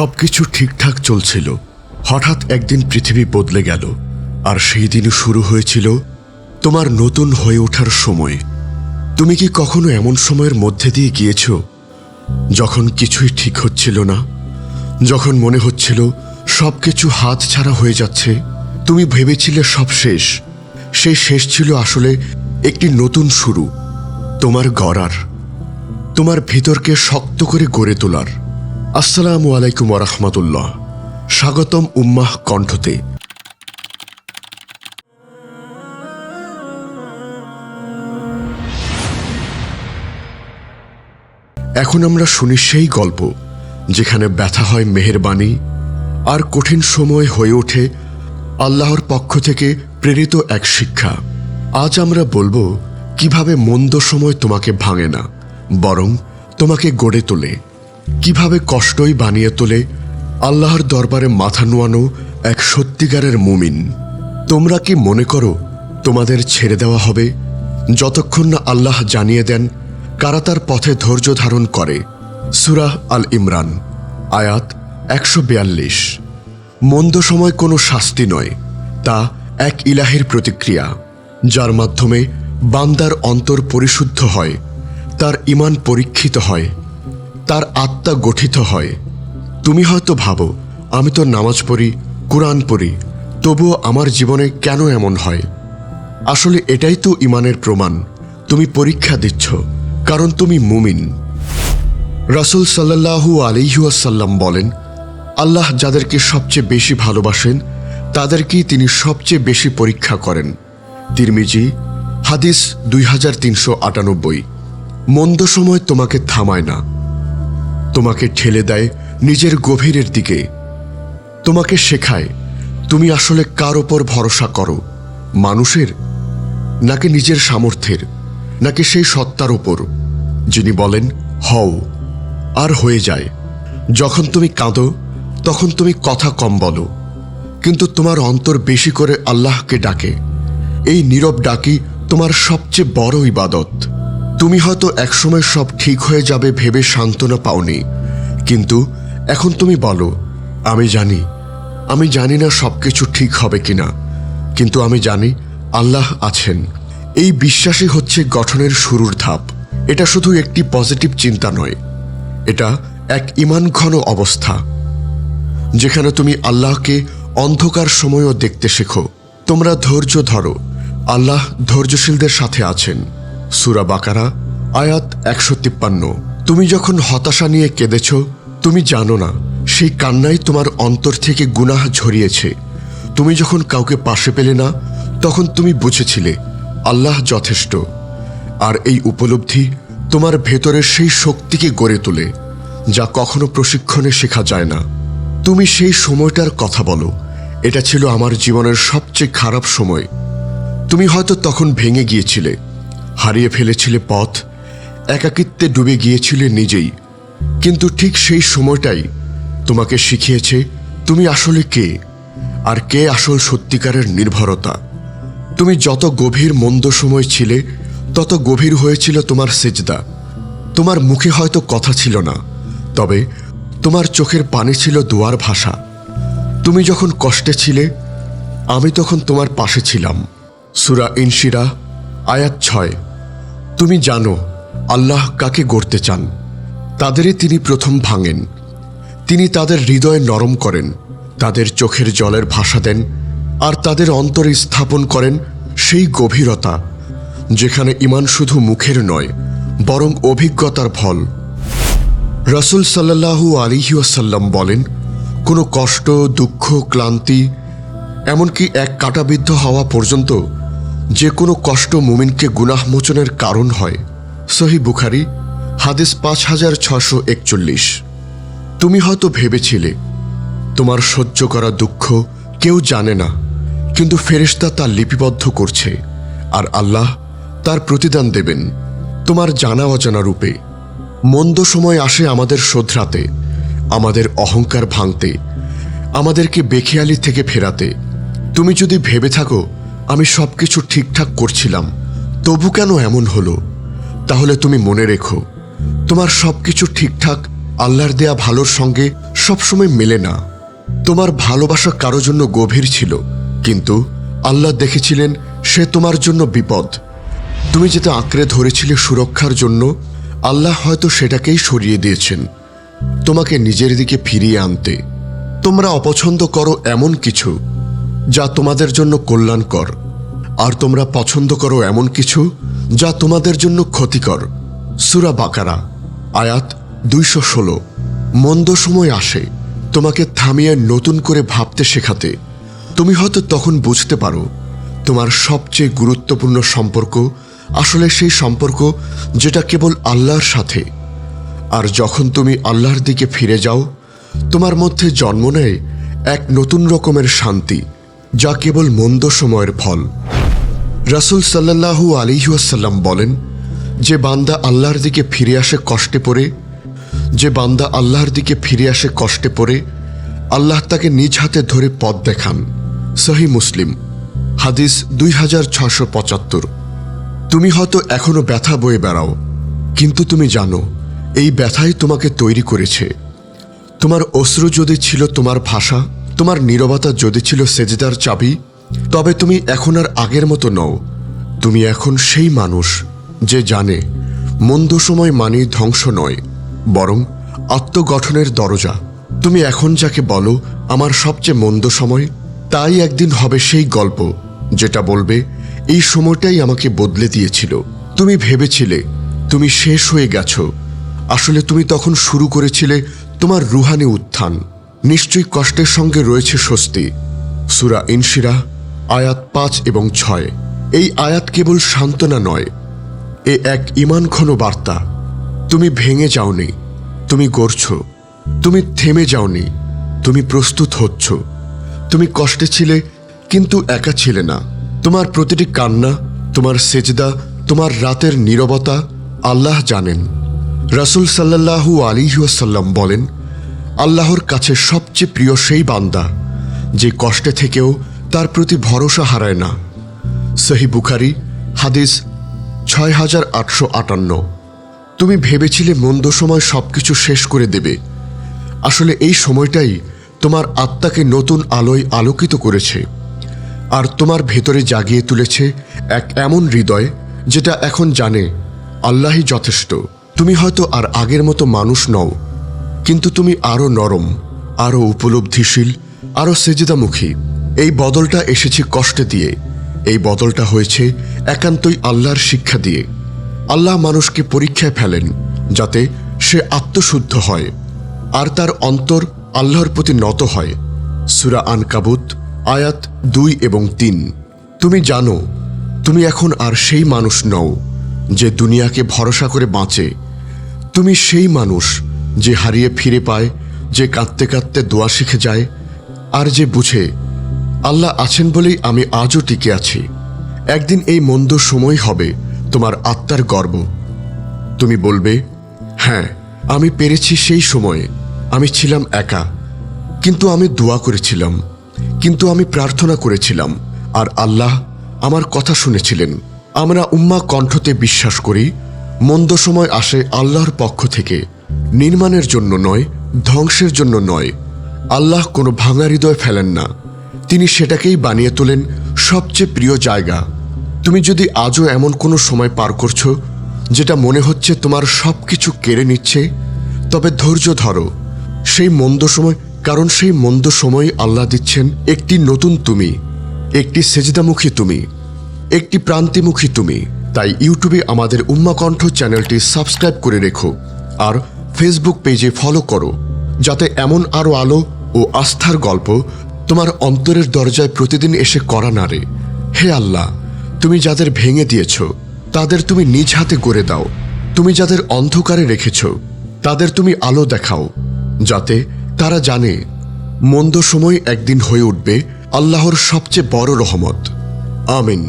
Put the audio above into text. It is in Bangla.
সবকিছু ঠিকঠাক চলছিল। হঠাৎ একদিন পৃথিবী বদলে গেল, আর সেই দিনই শুরু হয়েছিল তোমার নতুন হয়ে ওঠার সময়। তুমি কি কখনো এমন সময়ের মধ্যে দিয়ে গিয়েছ যখন কিছুই ঠিক হচ্ছিল না? যখন মনে হচ্ছিল সব কিছু হাত ছাড়া হয়ে যাচ্ছে, তুমি ভেবেছিলে সব শেষ। সেই শেষ ছিল আসলে একটি নতুন শুরু, তোমার গড়ার। তোমার ভিতরকে শক্ত করে গড়ে তোলার। আসসালামু আলাইকুম রহমতুল্লাহ। স্বাগতম উম্মাহ কণ্ঠতে। এখন আমরা শুনি সেই গল্প, যেখানে ব্যথা হয় মেহেরবানি আর কঠিন সময় হয়ে ওঠে আল্লাহর পক্ষ থেকে প্রেরিত এক শিক্ষা। আজ আমরা বলব, কীভাবে মন্দ সময় তোমাকে ভাঙে না, বরং তোমাকে গড়ে তোলে। কীভাবে কষ্টই বানিয়ে তোলে আল্লাহর দরবারে মাথা নোয়ানো এক সত্যিকারের মুমিন। তোমরা কি মনে করো তোমাদের ছেড়ে দেওয়া হবে? যতক্ষণ না আল্লাহ জানিয়ে দেন কারা তার পথে ধৈর্য ধারণ করে। সুরাহ আল ইমরান, আয়াত একশো বিয়াল্লিশ। মন্দ সময় কোনো শাস্তি নয়, তা এক ইলাহের প্রতিক্রিয়া, যার মাধ্যমে বান্দার অন্তর পরিশুদ্ধ হয়, তার ইমান পরীক্ষিত হয়। তার আত্মা গঠিত হয়। তুমি হয়তো ভাবো, আমি তো নামাজ পড়ি, কোরআন পড়ি, তবুও আমার জীবনে কেন এমন হয়? আসলে এটাই তো ইমানের প্রমাণ। তুমি পরীক্ষা দিচ্ছ, কারণ তুমি মুমিন। রাসুল সাল্লাহু আলিহাসাল্লাম বলেন, আল্লাহ যাদেরকে সবচেয়ে বেশি ভালোবাসেন, তাদেরকেই তিনি সবচেয়ে বেশি পরীক্ষা করেন। তিরমিজি, হাদিস দুই হাজার তিনশো আটানব্বই। মন্দ সময় তোমাকে থামায় না। তোমাকে ঠেলে দেয় নিজের গভীরের দিকে। তোমাকে শেখায়, তুমি আসলে কার ওপর ভরসা করো, মানুষের নাকি নিজের সামর্থ্যের, নাকি সেই সত্তার ওপর, যিনি বলেন, হও, আর হয়ে যায়। যখন তুমি কাঁদো, তখন তুমি কথা কম বলো, কিন্তু তোমার অন্তর বেশি করে আল্লাহকে ডাকে। এই নীরব ডাকি তোমার সবচেয়ে বড় ইবাদত। তুমি হয়তো একসময় সব ঠিক হয়ে যাবে ভেবে সান্ত্বনা পাওনি। কিন্তু এখন তুমি বলো, আমি জানি আমি জানি না সব কিছু ঠিক হবে কিনা। কিন্তু আমি জানি আল্লাহ আছেন। এই বিশ্বাসই হচ্ছে গঠনের শুরুর ধাপ। এটা শুধু একটি পজিটিভ চিন্তা নয়, এটা এক ইমান ঘন অবস্থা। যেখানে তুমি আল্লাহকে অন্ধকার সময়ও দেখতে শেখো। তোমরা ধৈর্য ধরো, আল্লাহ ধৈর্যশীলদের সাথে আছেন। সুরা বাকারা, আয়াত একশো তিপ্পান্ন। তুমি যখন হতাশা নিয়ে কেঁদেছ, তুমি জানো না, সেই কান্নাই তোমার অন্তর থেকে গুনাহ ঝরিয়েছে। তুমি যখন কাউকে পাশে পেলে না, তখন তুমি বুঝেছিলে, আল্লাহ যথেষ্ট। আর এই উপলব্ধি তোমার ভেতরের সেই শক্তিকে গড়ে তোলে, যা কখনো প্রশিক্ষণে শেখা যায় না। তুমি সেই সময়টার কথা বলো, এটা ছিল আমার জীবনের সবচেয়ে খারাপ সময়। তুমি হয়তো তখন ভেঙে গিয়েছিলে হারিয়ে ফেলেছিলে পথ, একাকিত্বে ডুবে গিয়েছিলে নিজেই। কিন্তু ঠিক সেই সময়টাই তোমাকে শিখিয়েছে তুমি আসলে কে আর কে আসল সত্যিকারের নির্ভরতা। তুমি যত গভীর মন্দ সময় ছিলে, তত গভীর হয়েছিল তোমার সেজদা। তোমার মুখে হয়তো কথা ছিল না, তবে তোমার চোখের পানি ছিল দুয়ার ভাষা। তুমি যখন কষ্টে ছিলে, আমি তখন তোমার পাশে ছিলাম। সুরা ইনশিরা, আয়াত ছয়। তুমি জানো, আল্লাহ কাকে গড়তে চান। তাদেরই তিনি প্রথম ভাঙেন। তিনি তাদের হৃদয় নরম করেন, তাদের চোখের জলের ভাষা দেন, আর তাদের অন্তরে স্থাপন করেন সেই গভীরতা, যেখানে ইমান শুধু মুখের নয়, বরং অভিজ্ঞতার ফল। রসুল সাল্লাহু আলিহাসাল্লাম বলেন, কোনো কষ্ট, দুঃখ, ক্লান্তি, এমনকি এক কাটাবিদ্ধ হওয়া পর্যন্ত যে কোনো কষ্ট মুমিনকে গুনাহমোচনের কারণ হয়। সহি বুখারি, হাদিস পাঁচ হাজার ছশো একচল্লিশ। তুমি হয়তো ভেবেছিলে, তোমার সহ্য করা দুঃখ কেউ জানে না, কিন্তু ফেরেশতা তা লিপিবদ্ধ করছে, আর আল্লাহ তার প্রতিদান দেবেন, তোমার জানা অজানা রূপে। মন্দ সময় আসে আমাদের শোধরাতে, আমাদের অহংকার ভাঙতে, আমাদেরকে বেখেয়ালি থেকে ফেরাতে। তুমি যদি ভেবে থাকো আমি সব কিছু ঠিকঠাক করছিলাম। তবু কেন এমন হলো? তাহলে তুমি মনে রেখো, তোমার সব কিছু ঠিকঠাক, আল্লাহর দেয়া ভালোর সঙ্গে সবসময় মেলে না। তোমার ভালোবাসা কারও জন্য গভীর ছিল, কিন্তু আল্লাহ দেখেছিলেন সে তোমার জন্য বিপদ। তুমি যেটা আঁকড়ে ধরেছিলে সুরক্ষার জন্য, আল্লাহ হয়তো সেটাকেই সরিয়ে দিয়েছেন, তোমাকে নিজের দিকে ফিরিয়ে আনতে। তোমরা অপছন্দ করো এমন কিছু। যা তোমাদের জন্য কল্যাণকর। আর তোমরা পছন্দ করো এমন কিছু যা তোমাদের জন্য ক্ষতিকর। সুরা বাকারা, আয়াত দুইশো ষোলো। মন্দ সময় আসে তোমাকে থামিয়ে নতুন করে ভাবতে শেখাতে। তুমি হয়তো তখন বুঝতে পারো তোমার সবচেয়ে গুরুত্বপূর্ণ সম্পর্ক আসলে সেই সম্পর্ক যেটা কেবল আল্লাহর সাথে। আর যখন তুমি আল্লাহর দিকে ফিরে যাও, তোমার মধ্যে জন্ম নেয় এক নতুন রকমের শান্তি। যা কেবল মন্দ সময়ের ফল। রাসুল সাল্লাহু আলিহাসাল্লাম বলেন, যে বান্দা আল্লাহর দিকে ফিরে আসে কষ্টে পড়ে, যে বান্দা আল্লাহর দিকে ফিরে আসে কষ্টে পড়ে, আল্লাহ তাকে নিজ হাতে ধরে পথ দেখান। সহি মুসলিম, হাদিস দুই হাজার ছশো পঁচাত্তর। তুমি হয়তো এখনও ব্যথা বয়ে বেড়াও, কিন্তু তুমি জানো, এই ব্যথাই তোমাকে তৈরি করেছে। তোমার অশ্রু যদি ছিল তোমার ভাষা তোমার নীরবতা যদি ছিল সেজদার চাবি, তবে তুমি এখন আর আগের মতো নও। তুমি এখন সেই মানুষ যে জানে, মন্দ সময় মানে ধ্বংস নয়, বরং আত্মগঠনের দরজা। তুমি এখন যাকে বলো, আমার সবচেয়ে মন্দ সময়, তাই একদিন হবে সেই গল্প, যেটা বলবে, এই সময়টাই আমাকে বদলে দিয়েছিল। তুমি ভেবেছিলে, তুমি শেষ হয়ে গেছো। আসলে তুমি তখন শুরু করেছিলে তোমার রুহানি উত্থান। নিশ্চয়ই কষ্টের সঙ্গে রয়েছে স্বস্তি। সুরা ইনশিরা আয়াত পাঁচ এবং ছয়। এই আয়াত কেবল সান্ত্বনা নয়, এ এক ইমানক্ষণ বার্তা। তুমি ভেঙে যাওনি, তুমি গড়ছ, তুমি থেমে যাওনি, তুমি প্রস্তুত হচ্ছ। তুমি কষ্টে ছিলে, কিন্তু একা ছিলে না। তোমার প্রতিটি কান্না, তোমার সেজদা, তোমার রাতের নীরবতা আল্লাহ জানেন। রাসুল সাল্লাহু আলিহাসাল্লাম বলেন আল্লাহর কাছে সবচেয়ে প্রিয় সেই বান্দা যে কষ্টে থেকেও তার প্রতি ভরসা হারায় না। সহি বুখারি, হাদিস ছয় হাজার আটশো আটান্ন। তুমি ভেবেছিলে মন্দ সময় সবকিছু শেষ করে দেবে। আসলে এই সময়টাই তোমার আত্মাকে নতুন আলোয় আলোকিত করেছে আর তোমার ভেতরে জাগিয়ে তুলেছে এক এমন হৃদয় যেটা এখন জানে আল্লাহই যথেষ্ট। তুমি হয়তো আর আগের মতো মানুষ নও কিন্তু তুমি আরও নরম আরও উপলব্ধিশীল আরও সেজেদামুখী। এই বদলটা এসেছে কষ্টে দিয়ে। এই বদলটা হয়েছে একান্তই আল্লাহর শিক্ষা দিয়ে। আল্লাহ মানুষকে পরীক্ষায় ফেলেন যাতে সে আত্মশুদ্ধ হয় আর তার অন্তর আল্লাহর প্রতি নত হয়। সুরা আন কাবুত আয়াত দুই এবং তিন। তুমি জানো, তুমি এখন আর সেই মানুষ নও যে দুনিয়াকে ভরসা করে বাঁচে। তুমি সেই মানুষ যে হারিয়ে ফিরে পায়, যে কাঁদতে কাঁদতে দোয়া শিখে যায়, আর যে বুঝে, আল্লাহ আছেন বলেই আমি আজও টিকে আছি। একদিন এই মন্দ সময় হবে তোমার আত্মার গর্ব। তুমি বলবে হ্যাঁ আমি পেরেছি সেই সময়ে। আমি ছিলাম একা। কিন্তু আমি দোয়া করেছিলাম। কিন্তু আমি প্রার্থনা করেছিলাম। আর আল্লাহ আমার কথা শুনেছিলেন। আমরা উম্মা কণ্ঠতে বিশ্বাস করি, মন্দ সময় আসে আল্লাহর পক্ষ থেকে। নির্মাণের জন্য নয়, ধ্বংসের জন্য নয়। আল্লাহ কোনো ভাঙা হৃদয় ফেলেন না। তিনি সেটাকেই বানিয়ে তোলেন সবচেয়ে প্রিয় জায়গা। তুমি যদি আজও এমন কোনো সময় পার করছ, যেটা মনে হচ্ছে তোমার সব কিছু কেড়ে নিচ্ছে, তবে ধৈর্য ধরো। সেই মন্দ সময়, কারণ সেই মন্দ সময় আল্লাহ দিচ্ছেন একটি নতুন তুমি, একটি সেজদামুখী তুমি, একটি প্রান্তিমুখী তুমি। তাই ইউটিউবে আমাদের উম্মাকণ্ঠ চ্যানেলটি সাবস্ক্রাইব করে রেখো। আর ফেসবুক পেজে ফলো করো, যাতে এমন আরও আলো ও আস্থার গল্প তোমার অন্তরের দরজায় প্রতিদিন এসে করা নারে হে আল্লাহ, তুমি যাদের ভেঙে দিয়েছ, তাদের তুমি নিজ হাতে গড়ে দাও। তুমি যাদের অন্ধকারে রেখেছ, তাদের তুমি আলো দেখাও, যাতে তারা জানে মন্দ সময় একদিন হয়ে উঠবে, আল্লাহর সবচেয়ে বড় রহমত। আমিন।